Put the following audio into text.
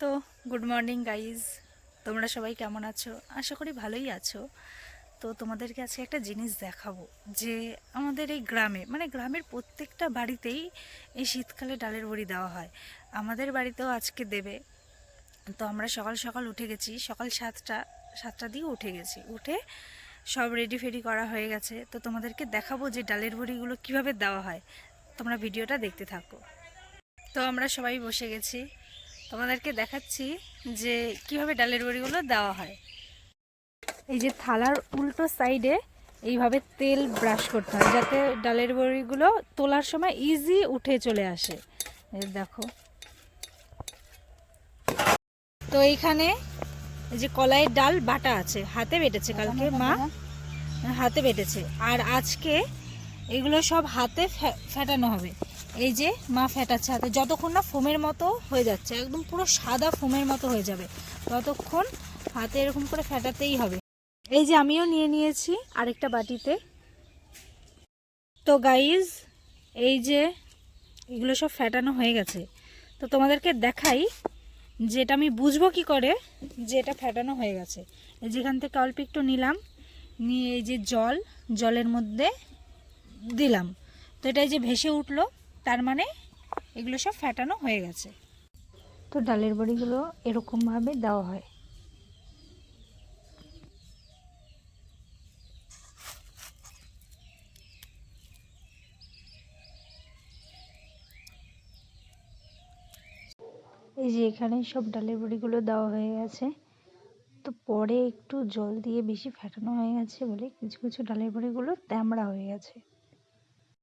তো good morning guys. তোমরা সবাই কেমন আছো? আশা করি ভালোই আছো। তো তোমাদেরকে আজকে একটা জিনিস দেখাবো যে আমাদের এই গ্রামে মানে গ্রামের প্রত্যেকটা বাড়িতেই এই শীতকালে ডালের বড়ি দেওয়া হয়। আমাদের বাড়িতেও আজকে দেবে। তো আমরা সকাল সকাল উঠে গেছি, সকাল সাতটা সাতটা দিয়ে উঠে গেছি। উঠে সব রেডি ফেডি করা হয়ে গেছে। তো তোমাদেরকে দেখাবো যে ডালের বড়িগুলো কীভাবে দেওয়া হয়। তোমরা ভিডিওটা দেখতে থাকো। তো আমরা সবাই বসে গেছি। তোমাদেরকে দেখাচ্ছি যে কীভাবে ডালের বড়িগুলো দেওয়া হয়। এই যে থালার উল্টো সাইডে এইভাবে তেল ব্রাশ করতে হয় যাতে ডালের বড়িগুলো তোলার সময় ইজি উঠে চলে আসে। দেখো। তো এইখানে এই যে কলাইয়ের ডাল বাটা আছে হাতে বেটেছে কালকে মা। হাতে বেটেছে। আর আজকে এগুলো সব হাতে ফেটানো হবে। এই যে মা ফেটাচ্ছে হাতে, যতক্ষণ না ফোমের মতো হয়ে যাচ্ছে, একদম পুরো সাদা ফোমের মতো হয়ে যাবে, ততক্ষণ হাতে এরকম করে ফেটাতেই হবে। এই যে আমিও নিয়ে নিয়েছি আরেকটা বাটিতে। তো গাইজ এই যে এগুলো সব ফেটানো হয়ে গেছে। তো তোমাদেরকে দেখাই যে এটা আমি বুঝব কি করে যে এটা ফেটানো হয়ে গেছে। এই যেখান থেকে অল্প একটু নিলাম, নিয়ে এই যে জল, জলের মধ্যে দিলাম। তো এটা এই যে ভেসে উঠল তার মানে এগুলো সব ফেটানো হয়ে গেছে। তো ডালের বড়িগুলো এরকমভাবে দেওয়া হয়। এই যে এখানে সব ডালের বড়িগুলো দেওয়া হয়ে গেছে। তো পরে একটু জল দিয়ে বেশি ফেটানো হয়ে গেছে বলে কিছু কিছু ডালের বড়িগুলো তেমড়া হয়ে গেছে।